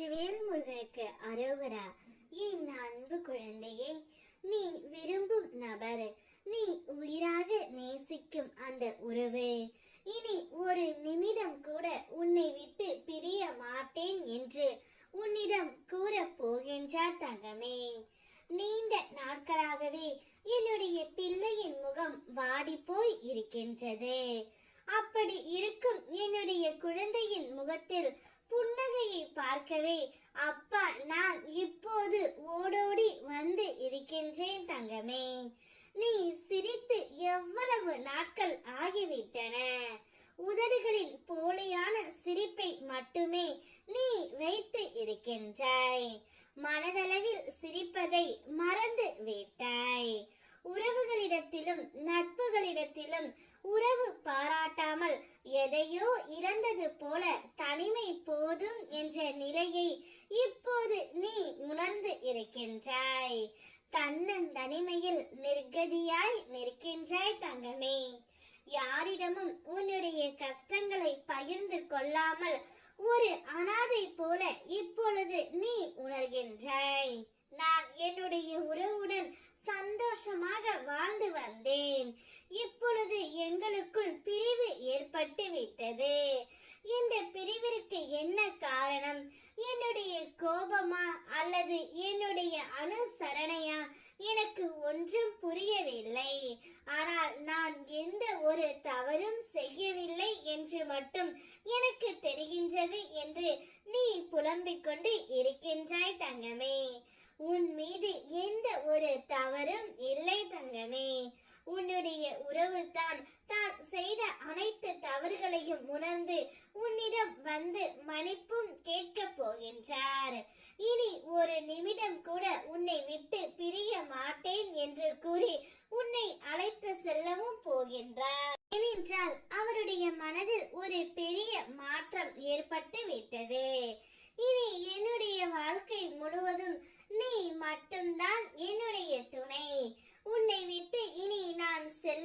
வேல்முருகனுக்கு முருகனுக்கு அரோகரா என் அன்பு குழந்தையே நீ விரும்பும் நபர் நீ உயிராக நேசிக்கும் அந்த உறவு. இனி ஒரு நிமிடம் கூட உன்னை விட்டு பிரிய மாட்டேன் என்று உன்னிடம் கூற போகின்றார் தங்கமே. நீண்ட நாட்களாகவே என்னுடைய பிள்ளையின் முகம் வாடிப்போய் இருக்கின்றது. அப்படி இருக்கும் என்னுடைய குழந்தையின் முகத்தில் புன்னகையை பார்க்கவே அப்பா நான் இப்போது ஓடோடி வந்து இருக்கின்றேன் தங்கமே. நீ சிரித்து எவ்வளவு நாட்கள் ஆகிவிட்டன. உதடுகளின் போலியான சிரிப்பை மட்டுமே நீ வைத்து இருக்கின்றாய். மனதளவில் சிரிப்பதை மறந்து விட்டாய். உறவுகளிடத்திலும் நட்புகளிடத்திலும் உறவு பாராட்டாமல் எதையோ இழந்தது போல தனிமை போதும் என்ற நிலையை இப்போது நீ உணர்ந்து இருக்கின்றாய் தன்னந்தனிமையில் நிர்கதியாய் நிற்கின்றாய் தங்கமே. யாரிடமும் உன்னுடைய கஷ்டங்களை பகிர்ந்து கொள்ளாமல் ஒரு அனாதை போல இப்பொழுது நீ உணர்கின்றாய். நான் என்னுடைய உறவுடன் சந்தோஷமாக வாழ்ந்து வந்தேன். இப்பொழுது எங்களுக்குள் பிரிவு ஏற்பட்டு விட்டது என்னுடைய கோபமா அல்லது என்னுடைய அனுசரணையா? எனக்கு ஒன்றும் புரியவில்லை. ஆனால் நான் எந்த ஒரு தவறும் செய்யவில்லை என்று மட்டும் எனக்கு தெரிகின்றது என்று நீ புலம்பிக் கொண்டு இருக்கின்றாய் தங்கமே. உன் மீது எந்த ஒரு தவறும் இல்லை தங்கமே. உன்னுடைய உறவு தான் தான் செய்த அனைத்து தவறுகளையும் உணர்ந்து உன்னிடம் வந்து மன்னிப்பும் கேட்கப் போகின்றார். இனி ஒரு நிமிடம் கூட உன்னை விட்டு பிரிய மாட்டேன் என்று கூறி உன்னை அழைத்து செல்லவும் போகின்றார். ஏனென்றால் அவருடைய மனதில் ஒரு பெரிய மாற்றம் ஏற்பட்டு விட்டது. இனி என்னுடைய வாழ்க்கை முழுவதும் நீ மட்டும்தான் என்னுடைய துணை. உன்னை விட்டு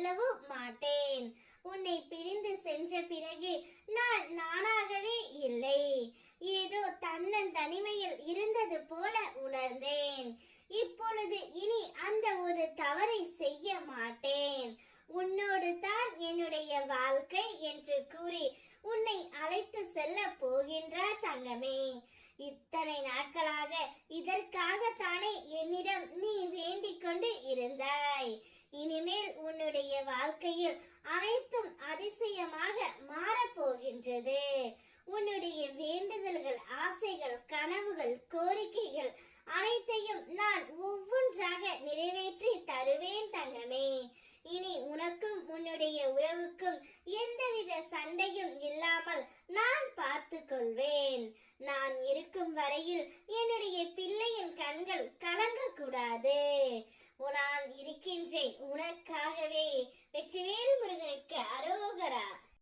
செல்லவும் மாட்டேன். உன்னை பிரிந்து சென்ற பிறகு நான் நானாகவே இல்லை. ஏதோ தன்னன் தனிமையில் இருந்தது போல உணர்ந்தேன். இப்பொழுது இனி அந்த ஒரு தவறை செய்ய மாட்டேன். உன்னோடு தான் என்னுடைய வாழ்க்கை என்று கூறி உன்னை அழைத்து செல்ல போகின்றார் தங்கமே. இத்தனை நாட்களாக இதற்காகத்தானே என்னிடம் நீ வேண்டிக் கொண்டு இருந்தாய். இனிமேல் உன்னுடைய வாழ்க்கையில் அனைத்தும் அதிசயமாக மாறப்போகின்றது. உன்னுடைய வேண்டுதல்கள் ஆசைகள் கனவுகள் கோரிக்கைகள் அனைத்தையும் நான் ஒவ்வொன்றாக நிறைவேற்றி தருவேன் தங்கமே. இனி உனக்கும் உன்னுடைய உறவுக்கும் எந்தவித சண்டையும் இல்லாமல் நான் பார்த்து கொள்வேன் நான் இருக்கும் வரையில் என்னுடைய பிள்ளையின் கண்கள் கலங்கக்கூடாது. நான் இருக்கின்றேன். உனக்காகவே வெற்றிவேறு முருகனுக்கு அரோகரா.